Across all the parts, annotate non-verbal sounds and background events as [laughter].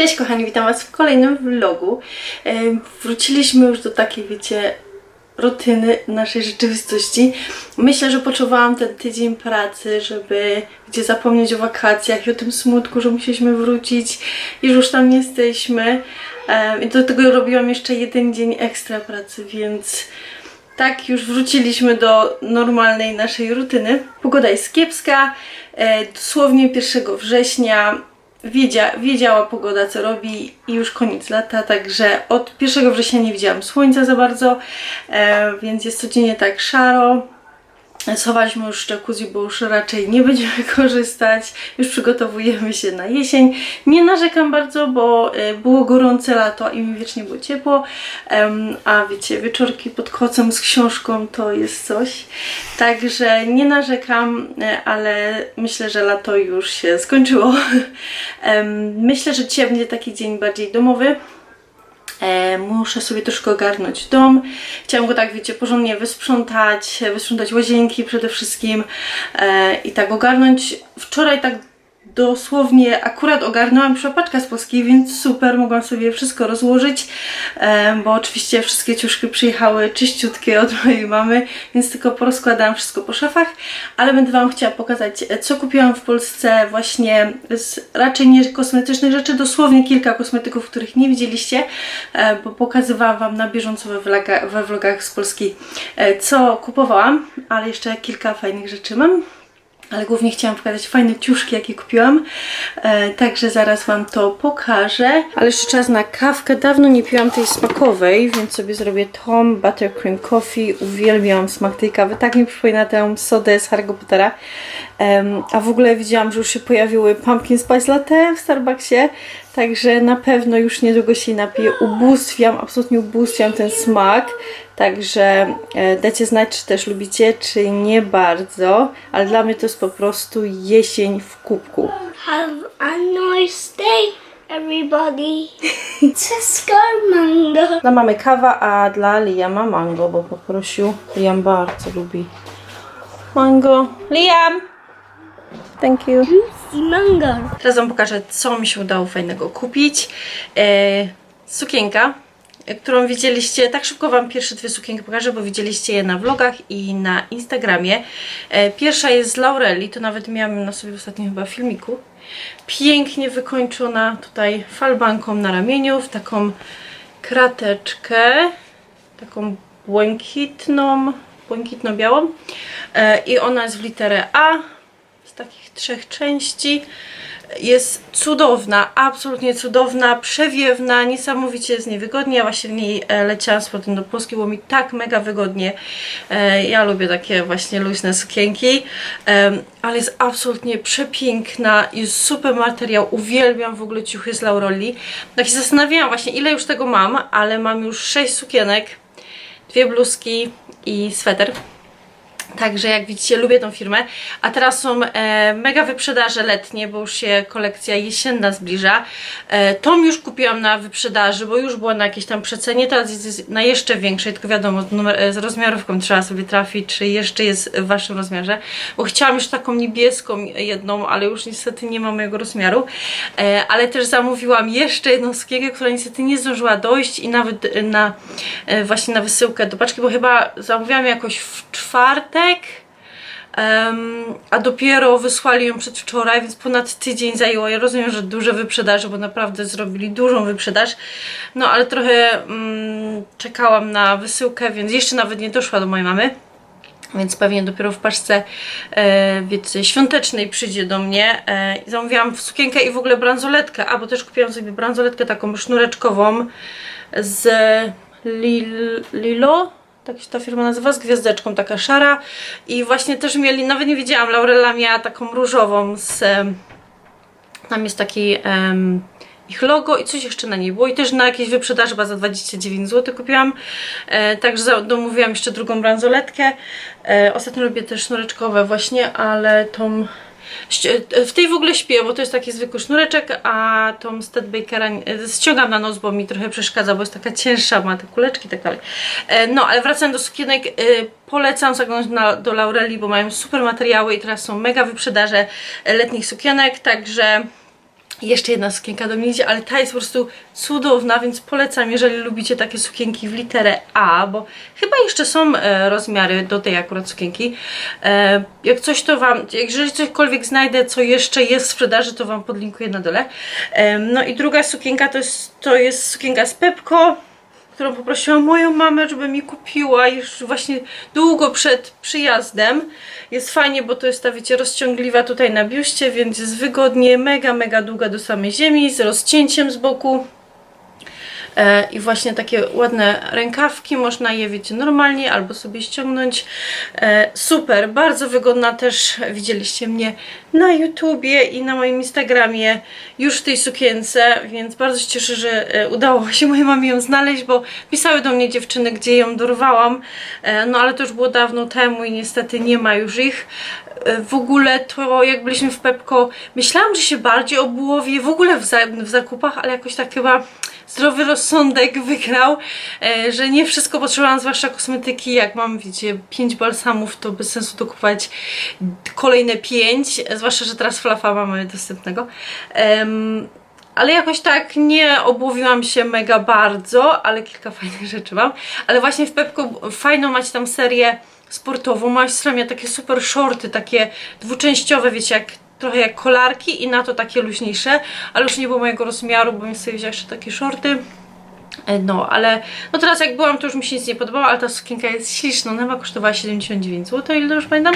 Cześć kochani, witam Was w kolejnym vlogu. E, Wróciliśmy już do takiej, wiecie, rutyny naszej rzeczywistości. Myślę, że potrzebowałam ten tydzień pracy, żeby gdzie zapomnieć o wakacjach i o tym smutku, że musieliśmy wrócić i że już tam jesteśmy. E, I do tego robiłam jeszcze jeden dzień ekstra pracy, więc tak już wróciliśmy do normalnej naszej rutyny. Pogoda jest kiepska. E, dosłownie 1 września wiedzia, wiedziała pogoda, co robi i już koniec lata, także od 1 września nie widziałam słońca za bardzo, e, więc jest codziennie tak szaro. Schowaliśmy już jacuzzi, bo już raczej nie będziemy [laughs] korzystać. Już przygotowujemy się na jesień. Nie narzekam bardzo, bo e, było gorące lato i mi wiecznie było ciepło. A wiecie, wieczorki pod kocem z książką to jest coś. Także nie narzekam, e, ale myślę, że lato już się skończyło. [laughs] Myślę, że dzisiaj będzie taki dzień bardziej domowy. E, muszę sobie troszkę ogarnąć dom. Chciałam go tak, wiecie, porządnie wysprzątać, e, wysprzątać łazienki przede wszystkim e, i tak ogarnąć. Wczoraj tak dosłownie akurat ogarnęłam przepaczka z Polski, więc super, mogłam sobie wszystko rozłożyć, bo oczywiście wszystkie ciuszki przyjechały czyściutkie od mojej mamy, więc tylko porozkładałam wszystko po szafach, ale będę Wam chciała pokazać, co kupiłam w Polsce właśnie z raczej nie kosmetycznych rzeczy, dosłownie kilka kosmetyków, których nie widzieliście, e, bo pokazywałam Wam na bieżąco we, vloga, we vlogach z Polski, e, co kupowałam, ale jeszcze kilka fajnych rzeczy mam. Ale głównie chciałam pokazać fajne ciuszki, jakie kupiłam. E, także zaraz Wam to pokażę. Ale jeszcze czas na kawkę. Dawno nie piłam tej smakowej, więc sobie zrobię Tom Buttercream Coffee. Uwielbiam smak tej kawy. Tak mi przypomina tę sodę z Harry Pottera. Em, a w ogóle widziałam, że już się pojawiły Pumpkin Spice Latte w Starbucksie. Także na pewno już niedługo się napiję. Ubóstwiam, absolutnie ubóstwiam ten smak. Także e, dajcie znać, czy też lubicie, czy nie bardzo. Ale dla mnie to jest po prostu jesień w kubku. Have a nice day, everybody. It's a Scarmango. Dla mamy kawa, a dla Liama mango, bo poprosił. Liam bardzo lubi mango. Liam! Thank you. Mango. Teraz Wam pokażę, co mi się udało fajnego kupić. E, sukienka, e, którą widzieliście, tak szybko Wam pierwsze dwie sukienki pokażę, bo widzieliście je na vlogach i na Instagramie. E, pierwsza jest z Laureli, to nawet miałam na sobie w ostatnim chyba filmiku. Pięknie wykończona tutaj falbanką na ramieniu, w taką krateczkę, taką błękitną, błękitno-białą. E, I ona jest w literę A, takich trzech części. Jest cudowna, absolutnie cudowna, przewiewna, niesamowicie jest niewygodnie. Ja właśnie w niej e, leciałam z powrotem do Polski, było mi tak mega wygodnie. E, Ja lubię takie właśnie luźne sukienki, Em, ale jest absolutnie przepiękna, jest super materiał, uwielbiam w ogóle ciuchy z Lauroli. Tak się zastanawiałam właśnie ile już tego mam, ale mam już sześć sukienek, dwie bluzki i sweter. Także jak widzicie, lubię tą firmę. A teraz są e, mega wyprzedaże letnie, bo już się kolekcja jesienna zbliża. E, tą już kupiłam na wyprzedaży, bo już była na jakiejś tam przecenie. Teraz jest na jeszcze większej, tylko wiadomo, numer, z rozmiarówką trzeba sobie trafić, czy jeszcze jest w waszym rozmiarze. Bo chciałam już taką niebieską jedną, ale już niestety nie ma mojego rozmiaru. E, ale też zamówiłam jeszcze jedną sukienkę, która niestety nie zdążyła dojść i nawet na e, właśnie na wysyłkę do paczki, bo chyba zamówiłam jakoś w czwartek. Em, a dopiero wysłali ją przedwczoraj, więc ponad tydzień zajęło. Ja rozumiem, że duże wyprzedaże, bo naprawdę zrobili dużą wyprzedaż. No ale trochę mm, czekałam na wysyłkę, więc jeszcze nawet nie doszła do mojej mamy. Więc pewnie dopiero w paczce e, wiecie, świątecznej przyjdzie do mnie. E, zamówiłam sukienkę i w ogóle bransoletkę. A, bo też kupiłam sobie bransoletkę taką sznureczkową z Lil, Lilo tak się ta firma nazywa, z gwiazdeczką, taka szara. I właśnie też mieli, nawet nie wiedziałam, Laurella miała taką różową z, tam jest taki em, ich logo i coś jeszcze na niej było. I też na jakiejś wyprzedaży chyba za 29 zł kupiłam, e, także domówiłam jeszcze drugą bransoletkę, e, ostatnio robię też sznureczkowe właśnie, ale tą W tej w ogóle śpię, bo to jest taki zwykły sznureczek, a tą Stedbakera e, ściągam na nos, bo mi trochę przeszkadza, bo jest taka cięższa, ma te kuleczki i tak dalej. E, No, ale wracając do sukienek, e, polecam zaglądać na, do Laureli, bo mają super materiały i teraz są mega wyprzedaże e, letnich sukienek, także Jeszcze jedna sukienka do mnie idzie, ale ta jest po prostu cudowna, więc polecam, jeżeli lubicie takie sukienki w literę A, bo chyba jeszcze są e, rozmiary do tej akurat sukienki. E, jak coś to Wam, jeżeli cośkolwiek znajdę, co jeszcze jest w sprzedaży, to Wam podlinkuję na dole. E, no i druga sukienka to jest, to jest sukienka z Pepko, którą poprosiłam moją mamę, żeby mi kupiła już właśnie długo przed przyjazdem. Jest fajnie, bo to jest ta, wiecie, rozciągliwa tutaj na biuście, więc jest wygodnie, mega, mega długa do samej ziemi, z rozcięciem z boku. E, I właśnie takie ładne rękawki, można je, wiecie, normalnie albo sobie ściągnąć. E, super, bardzo wygodna też, widzieliście mnie na YouTubie i na moim Instagramie już w tej sukience, więc bardzo się cieszę, że e, udało się mojej mamie ją znaleźć, bo pisały do mnie dziewczyny, gdzie ją dorwałam, no ale to już było dawno temu i niestety nie ma już ich. W ogóle to jak byliśmy w Pepko, myślałam, że się bardziej obułowię w ogóle w, w zakupach, ale jakoś tak chyba zdrowy rozsądek wygrał, e, że nie wszystko potrzebowałam, zwłaszcza kosmetyki, jak mam, wiecie, pięć balsamów, to bez sensu dokupować kolejne pięć, e, zwłaszcza, że teraz flafa mamy dostępnego. Em, ale jakoś tak nie obłowiłam się mega bardzo, ale kilka [laughs] fajnych rzeczy mam. Ale właśnie w Pepko fajną macie tam serię sportową. Moja siostra miała takie super shorty, takie dwuczęściowe, wiecie, jak trochę jak kolarki i na to takie luźniejsze, ale już nie było mojego rozmiaru, bo mi sobie wzięła jeszcze takie shorty. E, No, ale no teraz jak byłam, to już mi się nic nie podobało, ale ta sukienka jest śliczna. Ona chyba kosztowała 79 zł, o ile już pamiętam.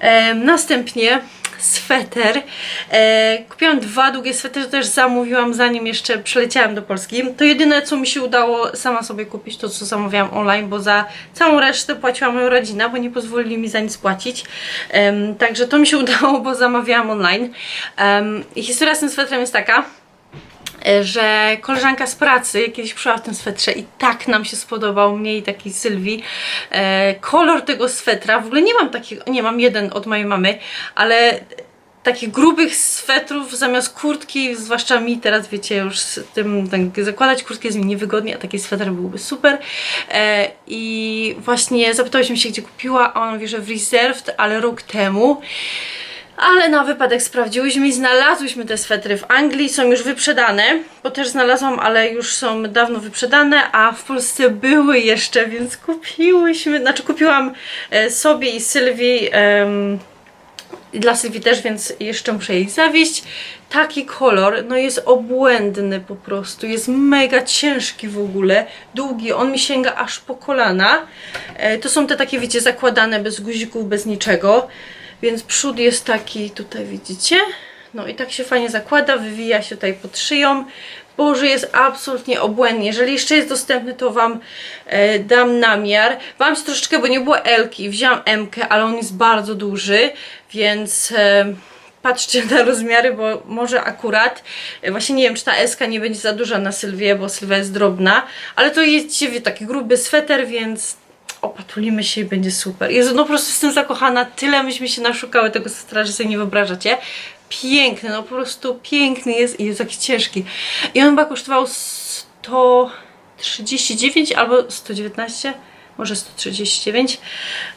E, następnie sweter. E, kupiłam dwa długie swetry, to też zamówiłam zanim jeszcze przyleciałam do Polski. To jedyne, co mi się udało sama sobie kupić, to co zamawiałam online, bo za całą resztę płaciła moja rodzina, bo nie pozwolili mi za nic płacić. Em, także to mi się [laughs] udało, bo zamawiałam online. I historia z tym swetrem jest taka, e, że koleżanka z pracy kiedyś przyszła w tym swetrze i tak nam się spodobał, mnie i takiej Sylwii, e, kolor tego swetra, w ogóle nie mam takiego, nie mam jeden od mojej mamy, ale takich grubych swetrów zamiast kurtki, zwłaszcza mi teraz wiecie już z tym tak, zakładać kurtkę jest mi niewygodnie, a taki sweter byłby super. E, i właśnie zapytałyśmy się gdzie kupiła, a ona mówi, że w Reserved, ale rok temu ale na wypadek sprawdziłyśmy i znalazłyśmy te swetry w Anglii, są już wyprzedane, bo też znalazłam, ale już są dawno wyprzedane, a w Polsce były jeszcze, więc kupiłyśmy, znaczy kupiłam e, sobie i Sylwii, i dla Sylwii też, więc jeszcze muszę jej zawieść. Taki kolor, no jest obłędny po prostu, jest mega ciężki w ogóle, długi, on mi sięga aż po kolana. E, to są te takie, wiecie, zakładane bez guzików, bez niczego. Więc przód jest taki, tutaj widzicie. No i tak się fajnie zakłada, wywija się tutaj pod szyją. Boże, jest absolutnie obłędnie. Jeżeli jeszcze jest dostępny, to Wam e, dam namiar. Wam się troszeczkę, bo nie było Elki, wzięłam Mkę, ale on jest bardzo duży, więc e, patrzcie na rozmiary, bo może akurat, e, właśnie nie wiem, czy ta SK nie będzie za duża na Sylwię, bo Sylwia jest drobna, ale to jest taki gruby sweter, więc opatulimy się i będzie super. Jezu, no po prostu jestem zakochana, tyle myśmy się naszukały tego swetra, że sobie nie wyobrażacie. Piękny, no po prostu piękny jest i jest taki ciężki. I on chyba kosztował 139 albo 119, może 139.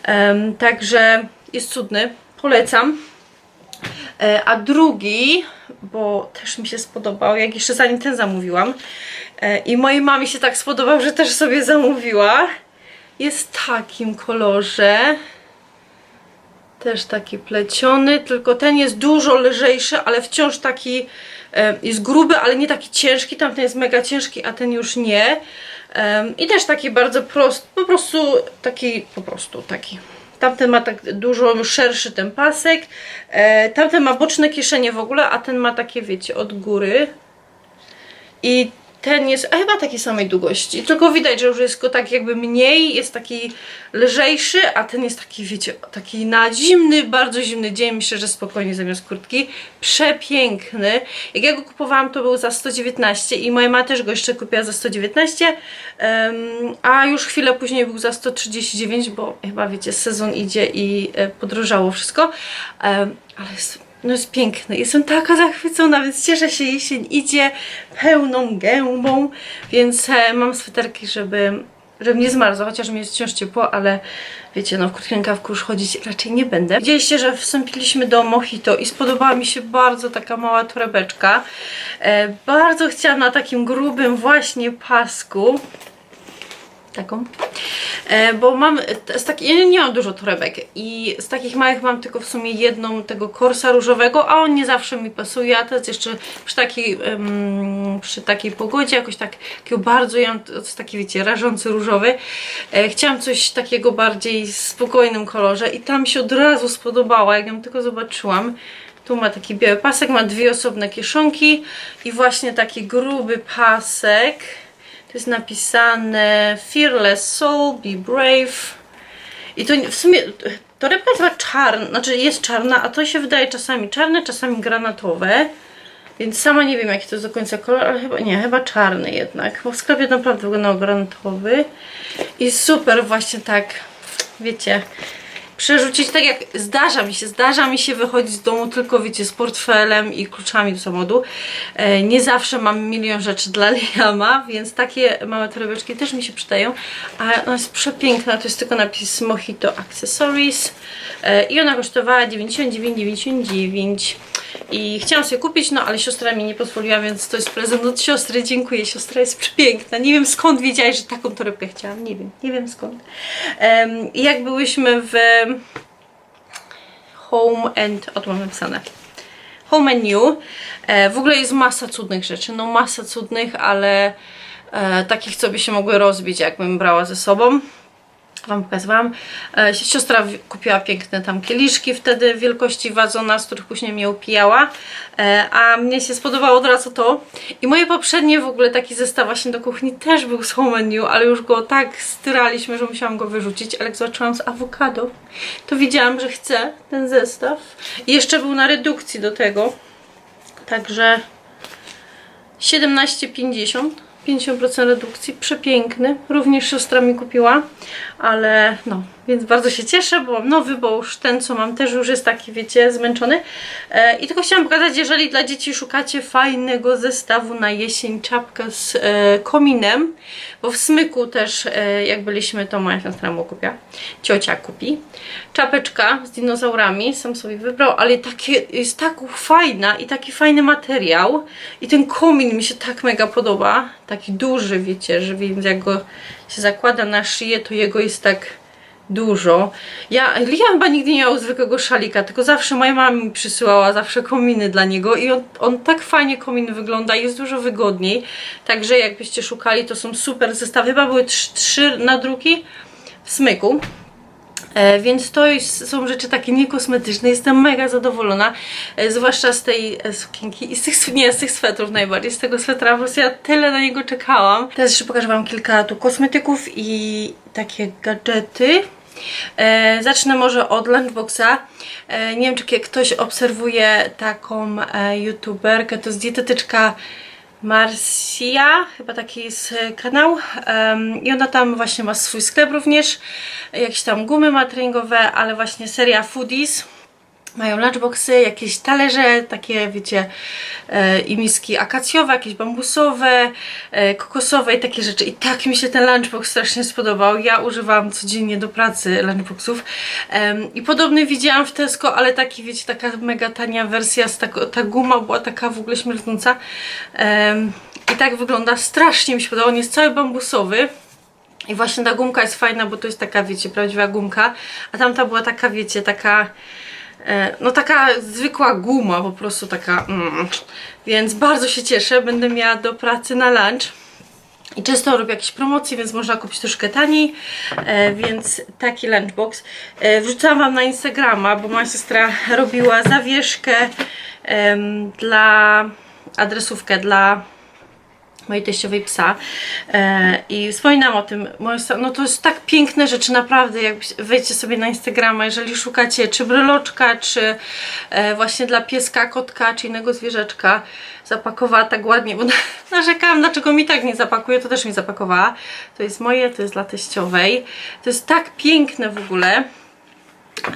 Em, także jest cudny, polecam. E, a drugi, bo też mi się spodobał, jak jeszcze zanim ten zamówiłam, e, i mojej mamie się tak spodobał, że też sobie zamówiła, jest w takim kolorze. Też taki pleciony, tylko ten jest dużo lżejszy, ale wciąż taki e, jest gruby, ale nie taki ciężki. Tamten jest mega ciężki, a ten już nie. I też taki bardzo prosty, po prostu taki, po prostu taki. Tamten ma tak dużo szerszy ten pasek. E, tamten ma boczne kieszenie w ogóle, a ten ma takie, wiecie, od góry. I ten jest chyba takiej samej długości, tylko widać, że już jest go tak jakby mniej, jest taki lżejszy, a ten jest taki, wiecie, taki na zimny, bardzo zimny dzień, myślę, że spokojnie zamiast kurtki. Przepiękny. Jak ja go kupowałam, to był za 119 i moja mama też go jeszcze kupiła za 119, em, a już chwilę później był za 139, bo chyba, wiecie, sezon idzie i e, podrożało wszystko, ale jest no jest piękny. Jestem taka zachwycona, więc cieszę się, jesień idzie pełną gębą, więc e, mam sweterki, żeby żebym nie zmarzła, chociaż mi jest wciąż ciepło, ale wiecie, no w krótkich rękawku już chodzić raczej nie będę. Widzieliście, że wstąpiliśmy do Mojito i spodobała mi się bardzo taka mała torebeczka. E, bardzo chciałam na takim grubym właśnie pasku taką. E, bo mam z takich, ja nie mam dużo torebek i z takich małych mam tylko w sumie jedną tego korsa różowego, a on nie zawsze mi pasuje, a teraz jeszcze przy takiej, em, przy takiej pogodzie jakoś tak, takiego bardzo, ja mam taki wiecie, rażący różowy. E, chciałam coś takiego bardziej spokojnym kolorze i tam się od razu spodobała, jak ją tylko zobaczyłam. Tu ma taki biały pasek, ma dwie osobne kieszonki i właśnie taki gruby pasek. To jest napisane Fearless Soul, Be Brave. I to w sumie torebka jest chyba czarna, znaczy jest czarna, a to się wydaje czasami czarne, czasami granatowe. Więc sama nie wiem jaki to jest do końca kolor, ale chyba nie, chyba czarny jednak. Bo w sklepie naprawdę wyglądał granatowy. I super właśnie tak, wiecie, przerzucić, tak jak zdarza mi się, zdarza mi się wychodzić z domu tylko, wiecie, z portfelem i kluczami do samochodu. E, nie zawsze mam milion rzeczy dla [laughs] Liama, więc takie małe torebeczki też mi się przydają, ale ona jest przepiękna, to jest tylko napis Mojito Accessories. E, i ona kosztowała 99,99 i chciałam sobie kupić, no ale siostra mi nie pozwoliła, więc to jest prezent od siostry, dziękuję, siostra jest przepiękna, nie wiem skąd wiedziałaś, że taką torebkę chciałam, nie wiem, nie wiem skąd. I jak byłyśmy w Home and, o tu mam napisane. Home and New. E, w ogóle jest masa cudnych rzeczy, no masa cudnych, ale e, takich, co by się mogły rozbić, jakbym brała ze sobą. Wam pokazywałam. E, siostra kupiła piękne tam kieliszki wtedy wielkości wazona, z których później mnie upijała. E, a mnie się spodobało od razu to. I moje poprzednie w ogóle taki zestaw właśnie do kuchni też był z Home New, ale już go tak styraliśmy, że musiałam go wyrzucić. Ale jak zobaczyłam z awokado, to widziałam, że chcę ten zestaw. I jeszcze był na redukcji do tego. Także 17,50 50% redukcji, przepiękny. Również siostra mi kupiła, ale no, więc bardzo się cieszę, bo mam nowy, bo już ten, co mam, też już jest taki, wiecie, zmęczony. E, I tylko chciałam pokazać, jeżeli dla dzieci szukacie fajnego zestawu na jesień, czapkę z e, kominem, bo w Smyku też, e, jak byliśmy, to moja siostra mu kupiła, ciocia kupi. Czapeczka z dinozaurami, sam sobie wybrał, ale takie, jest tak fajna i taki fajny materiał i ten komin mi się tak mega podoba, taki duży, wiecie, że więc jak go się zakłada na szyję, to jego jest tak dużo. Ja, Lia chyba nigdy nie miał zwykłego szalika, tylko zawsze moja mama mi przysyłała zawsze kominy dla niego i on, on tak fajnie komin wygląda jest dużo wygodniej. Także jakbyście szukali, to są super zestawy. Chyba były trzy, trzy nadruki w smyku. E, więc to jest, są rzeczy takie niekosmetyczne. Jestem mega zadowolona, e, zwłaszcza z tej e, sukienki i z tych, [laughs] nie, z tych swetrów najbardziej, z tego swetra, po prostu ja tyle na niego czekałam. Teraz jeszcze pokażę Wam kilka tu kosmetyków i takie gadżety. E, zacznę może od lunchboxa. E, nie wiem, czy ktoś obserwuje taką e, youtuberkę, to jest dietetyczka Marcia, chyba taki jest kanał Em, i ona tam właśnie ma swój sklep również, jakieś tam gumy ma treningowe, ale właśnie seria foodies. Mają lunchboxy, jakieś talerze, takie wiecie, e, i miski akacjowe, jakieś bambusowe, e, kokosowe i takie rzeczy. I tak mi się ten lunchbox strasznie spodobał. Ja używam codziennie do pracy lunchboxów. Em, I podobny widziałam w Tesco, ale taki, wiecie, taka mega tania wersja, z tako, ta guma była taka w ogóle śmierdząca. Em, I tak wygląda, strasznie mi się podobał. On jest cały bambusowy. I właśnie ta gumka jest fajna, bo to jest taka, wiecie, prawdziwa gumka, a tamta była taka, wiecie, taka, e, no taka zwykła guma, po prostu taka, mm. więc bardzo się cieszę, będę miała do pracy na lunch. I często robię jakieś promocje, więc można kupić troszkę taniej, e, więc taki lunchbox. E, wrzucałam Wam na Instagrama, bo moja siostra robiła zawieszkę em, dla, adresówkę dla mojej teściowej psa e, i wspominam o tym, no to jest tak piękne rzeczy, naprawdę, jak wejdźcie sobie na Instagrama, jeżeli szukacie czy bryloczka, czy e, właśnie dla pieska, kotka, czy innego zwierzaczka, zapakowała tak ładnie, bo [laughs] narzekałam, dlaczego mi tak nie zapakuje, to też mi zapakowała. To jest moje, to jest dla teściowej. To jest tak piękne w ogóle.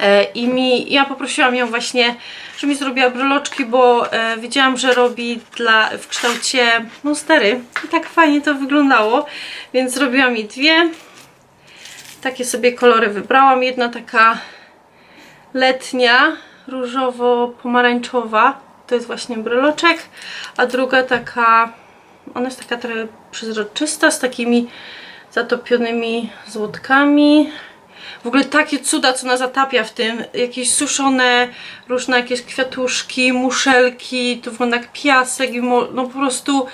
E, I mi, ja poprosiłam ją właśnie, żeby mi zrobiła bryloczki, bo e, widziałam, że robi dla, w kształcie monstery. I tak fajnie to wyglądało, więc zrobiła mi dwie. takie sobie kolory wybrałam. Jedna taka letnia, różowo-pomarańczowa, to jest właśnie bryloczek, a druga taka, ona jest taka trochę przezroczysta, z takimi zatopionymi złotkami. W ogóle takie cuda, co ona zatapia w tym. Jakieś suszone, różne jakieś kwiatuszki, muszelki, to wygląda jak piasek i no po prostu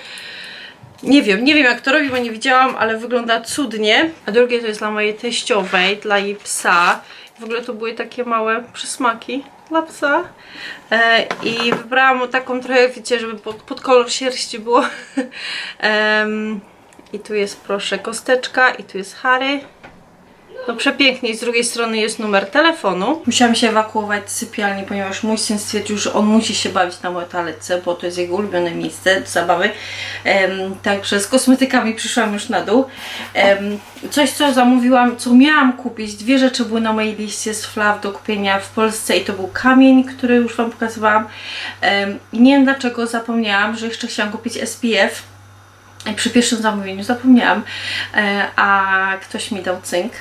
nie wiem, nie wiem jak to robi, bo nie widziałam, ale wygląda cudnie. A drugie to jest dla mojej teściowej, dla jej psa. W ogóle to były takie małe przysmaki dla psa. E, I wybrałam taką trochę, wiecie, żeby pod, pod kolor sierści było. [laughs] Em, I tu jest, proszę, kosteczka i tu jest Harry. No przepięknie. Z drugiej strony jest numer telefonu. Musiałam się ewakuować z sypialni, ponieważ mój syn stwierdził, że on musi się bawić na mojej toaletce, bo to jest jego ulubione miejsce do zabawy. Em, także z kosmetykami przyszłam już na dół. Coś, co zamówiłam, co miałam kupić, dwie rzeczy były na mojej liście z Flaw do kupienia w Polsce i to był kamień, który już Wam pokazywałam. I nie wiem dlaczego zapomniałam, że jeszcze chciałam kupić SPF. Przy pierwszym zamówieniu zapomniałam, e, a ktoś mi dał cynk.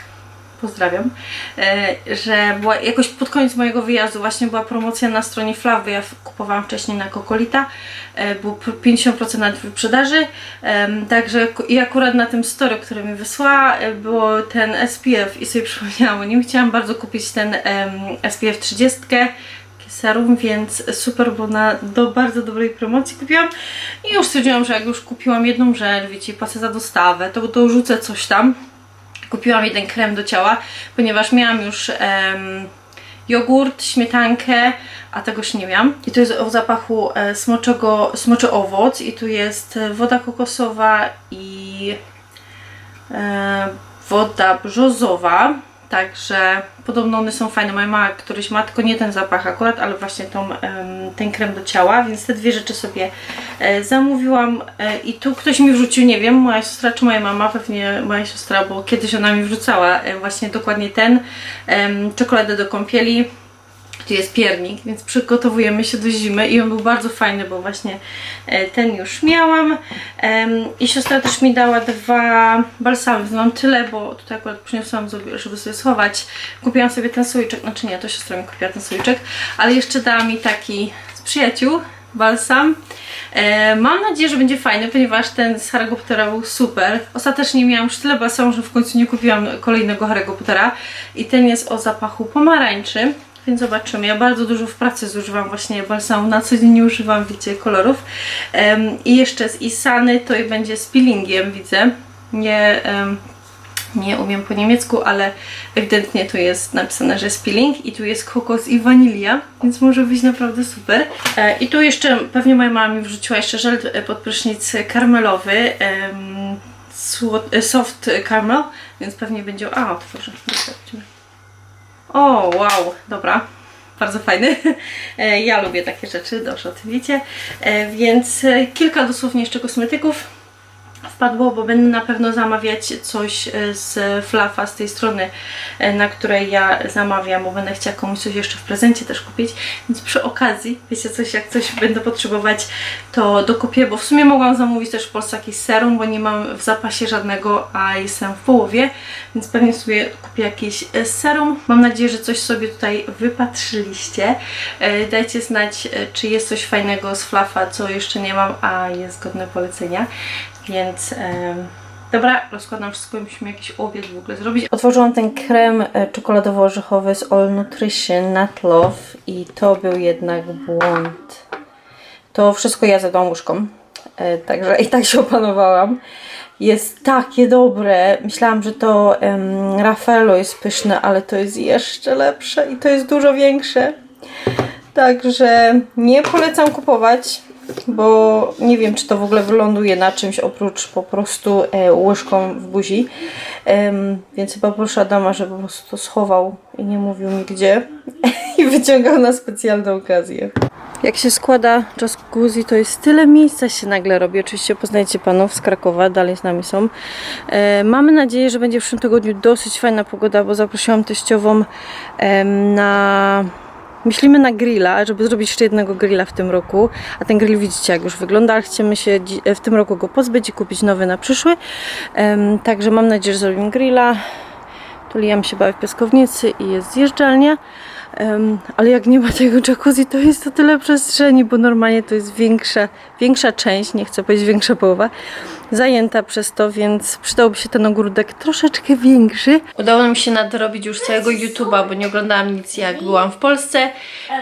Pozdrawiam, e, że była jakoś pod koniec mojego wyjazdu właśnie była promocja na stronie Flav, bo ja kupowałam wcześniej na Kokolita, e, było p- 50% na wyprzedaży, także i akurat na tym story, który mi wysłała, e, było ten SPF i sobie [laughs] przypomniałam o nim, chciałam bardzo kupić ten SPF 30, serum, więc super, bo na do bardzo dobrej promocji kupiłam. I już stwierdziłam, że jak już kupiłam jedną rzecz, wiecie, płacę za dostawę, to dorzucę coś tam. Kupiłam jeden krem do ciała, ponieważ miałam już jogurt, śmietankę, a tegoż nie miałam. I to jest o zapachu e, smoczego, smoczy owoc i tu jest e, woda kokosowa i e, woda brzozowa. Także podobno one są fajne. Moja mama któryś ma, tylko nie ten zapach akurat, ale właśnie tą, ten krem do ciała, więc te dwie rzeczy sobie e, zamówiłam e, i tu ktoś mi wrzucił, nie wiem, moja siostra czy moja mama, pewnie moja siostra, bo kiedyś ona mi wrzucała e, właśnie dokładnie ten, czekoladę do kąpieli. Tu jest piernik, więc przygotowujemy się do zimy i on był bardzo fajny, bo właśnie e, ten już miałam. I siostra też mi dała dwa balsamy, mam tyle, bo tutaj akurat przyniosłam, żeby sobie schować. Kupiłam sobie ten słoiczek, znaczy nie, to siostra mi kupiła ten słoiczek, ale jeszcze dała mi taki z przyjaciół balsam. E, mam nadzieję, że będzie fajny, ponieważ ten z Harry'ego Pottera był super. Ostatecznie miałam już tyle balsamów, że w końcu nie kupiłam kolejnego Harry'ego Pottera i ten jest o zapachu pomarańczy. Więc zobaczymy. Ja bardzo dużo w pracy zużywam właśnie balsamu. Na co dzień nie używam, wiecie, kolorów. Em, I jeszcze z Isany to i będzie z peelingiem, widzę. Nie, em, nie umiem po niemiecku, ale ewidentnie tu jest napisane, że jest peeling i tu jest kokos i wanilia, więc może być naprawdę super. E, I tu jeszcze pewnie moja mama mi wrzuciła jeszcze żel e, pod prysznic karmelowy. e, soft caramel, więc pewnie będzie... A, otworzę. Zobaczmy. O, wow, dobra. Bardzo fajny. [laughs] E, Ja lubię takie rzeczy, dobrze o tym wiecie. E, Więc e, kilka dosłownie jeszcze kosmetyków wpadło, bo będę na pewno zamawiać coś e, z Flafa, z tej strony, e, na której ja zamawiam, bo będę chciała komuś coś jeszcze w prezencie też kupić, więc przy okazji, wiecie coś, jak coś będę potrzebować, to dokupię, bo w sumie mogłam zamówić też w Polsce jakiś serum, bo nie mam w zapasie żadnego, a jestem w połowie, więc pewnie sobie kupię jakiś e, serum. Mam nadzieję, że coś sobie tutaj wypatrzyliście. Dajcie znać, czy jest coś fajnego z Flafa, co jeszcze nie mam, a jest godne polecenia. Więc dobra, rozkładam wszystko musimy jakiś obiad w ogóle zrobić. Otworzyłam ten krem e, czekoladowo-orzechowy z All Nutrition Nut Love i to był jednak błąd. To wszystko ja zjadłam łyżką, e, także i tak się opanowałam. Jest takie dobre. Myślałam, że to em, Raffaello jest pyszne, ale to jest jeszcze lepsze i to jest dużo większe. Także nie polecam kupować, bo nie wiem, czy to w ogóle wyląduje na czymś oprócz po prostu e, łyżką w buzi. Więc chyba proszę Adama, żeby po prostu to schował i nie mówił mi gdzie [laughs] i wyciągał na specjalną okazję. Jak się składa jacuzzi, to jest tyle miejsca się nagle robi. Oczywiście poznajcie panów z Krakowa, dalej z nami są. E, mamy nadzieję, że będzie w przyszłym tygodniu dosyć fajna pogoda, bo zaprosiłam teściową em, na Myślimy na grilla, żeby zrobić jeszcze jednego grilla w tym roku. A ten grill widzicie, jak już wygląda, ale chcemy się dzi- w tym roku go pozbyć i kupić nowy na przyszły. Także mam nadzieję, że zrobimy grilla. Tu Liam się bawi w piaskownicy i jest zjeżdżalnia. Em, ale jak nie ma tego jacuzzi, to jest to tyle przestrzeni, bo normalnie to jest większa, większa część, nie chcę powiedzieć większa połowa, zajęta przez to, więc przydałby się ten ogródek troszeczkę większy. Udało mi się nadrobić już całego YouTube'a, bo nie oglądałam nic jak byłam w Polsce,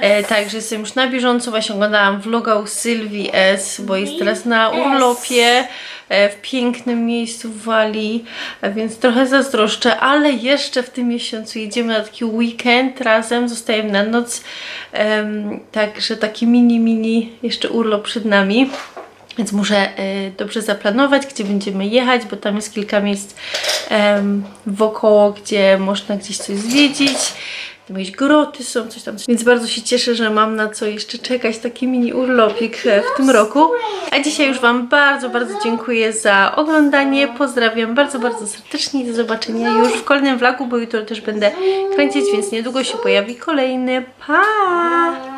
e, także jestem już na bieżąco. Właśnie oglądałam vloga u Sylwii S, bo jest teraz na urlopie w pięknym miejscu w Walii, e, więc trochę zazdroszczę, ale jeszcze w tym miesiącu jedziemy na taki weekend razem, zostajemy na noc, także taki mini, mini jeszcze urlop przed nami. Więc muszę y, dobrze zaplanować, gdzie będziemy jechać, bo tam jest kilka miejsc wokoło, gdzie można gdzieś coś zwiedzić. Tam jakieś groty są, coś tam. Więc bardzo się cieszę, że mam na co jeszcze czekać. Taki mini urlopik e, w tym roku. A dzisiaj już Wam bardzo, bardzo dziękuję za oglądanie. Pozdrawiam bardzo, bardzo serdecznie i do zobaczenia już w kolejnym vlogu, bo jutro też będę kręcić, więc niedługo się pojawi kolejny. Pa!